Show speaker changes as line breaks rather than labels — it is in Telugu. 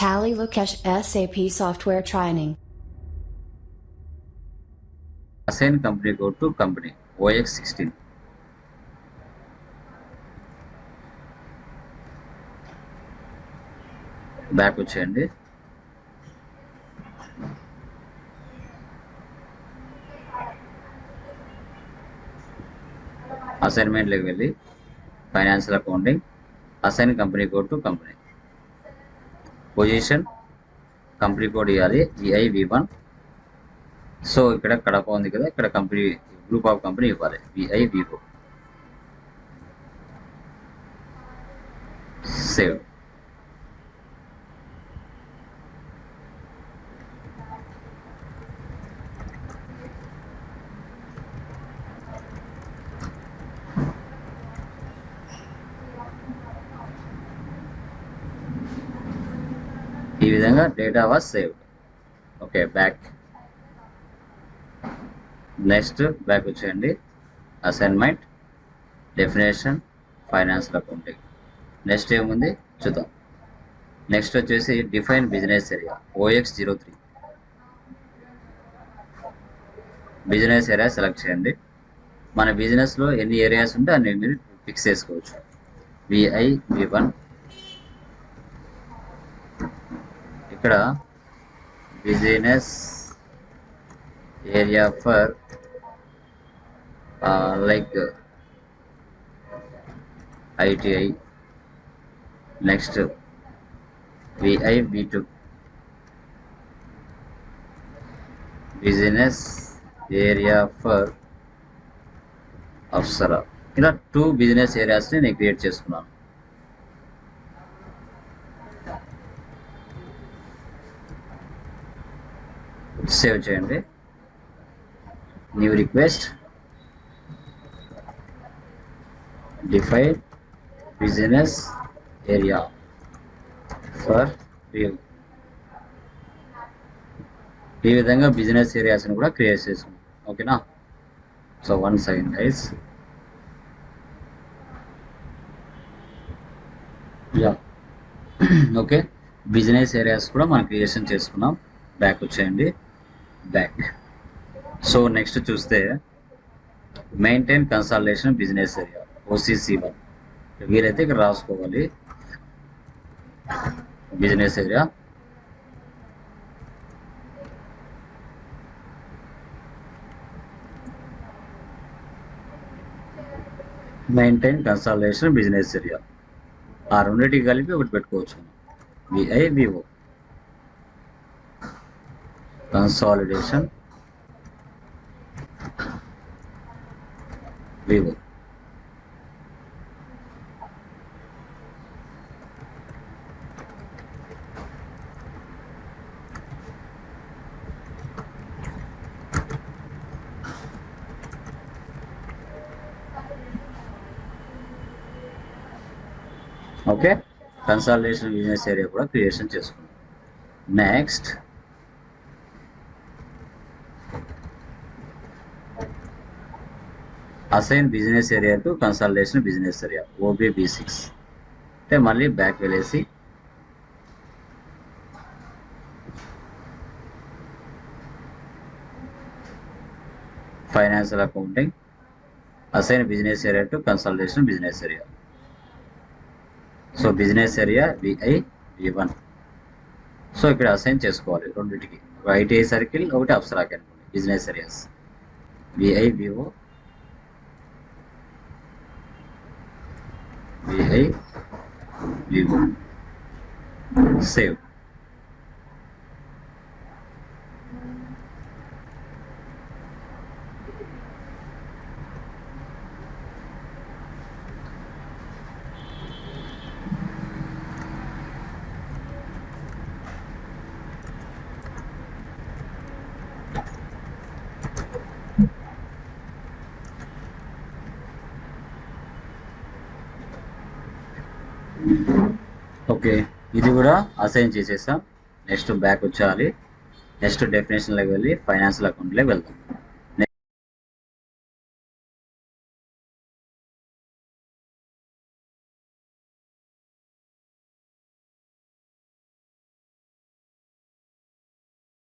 Tally Lukesh SAP Software Training.
assign company code to company OX16 back వచ్చేయండి అసైన్మెంట్లోకి వెళ్ళి financial accounting assign company code to company position company code ఇవ్వాలి జిఐ వి వన్ సో ఇక్కడ కడప ఉంది కదా ఇక్కడ కంపెనీ గ్రూప్ ఆఫ్ కంపెనీ ఇవ్వాలి విఐ వివో సేవ్ ఈ విధంగా data was save okay back next back వచ్చేయండి. Assignment definition financial accounting next ఏముంది? చూద్దాం. నెక్స్ట్ వచ్చేసి define business area OX zero three business area select చేయండి. మన బిజినెస్లో ఎన్ని ఏరియాస్ ఉంటే అన్ని మీరు ఫిక్స్ చేసుకోవచ్చు. విఐ వి వన్ ఇక్కడ business area for like ITI next VI B two. Business area for Apsara. ఇలా టూ బిజినెస్ ఏరియాస్ని నేను క్రియేట్ చేసుకున్నాను. సేవ్ చేయండి. New request define business area for view ఈ విధంగా బిజినెస్ ఏరియాస్ని కూడా క్రియేట్ చేసుకున్నాం ఓకేనా so one second guys yeah okay business areas కూడా మనం క్రియేషన్ చేసుకున్నాం. బ్యాక్ వచ్చేయండి. బ్యాక్ సో నెక్స్ట్ చూస్తే maintain consultation business area OCC one వీరైతే ఇక్కడ రాసుకోవాలి business area maintain consultation business area ఆ రెండింటికి కలిపి ఒకటి పెట్టుకోవచ్చు VI Vivo consolidation vivo okay consultation business area కూడా క్రియేషన్ చేసుకున్నాం next assign business area to consultation business area OBB six అంటే మళ్ళీ బ్యాక్ వెళ్ళేసి financial accounting assign business area to consultation business area so business area V I V one ఇక్కడ అసైన్ చేసుకోవాలి రెండింటికి ఒక ఐటీఐ సర్కిల్ ఒకటి అప్సరాకి అనుకోండి బిజినెస్ ఏరియాస్ విఐ है। वी। सेव। ఓకే ఇది కూడా అసైన్ చేసేసాం నెక్స్ట్ బ్యాక్ వచ్చేయాలి నెక్స్ట్ డెఫినేషన్లోకి వెళ్ళి ఫైనాన్షియల్ అకౌంట్లోకి వెళ్తాం.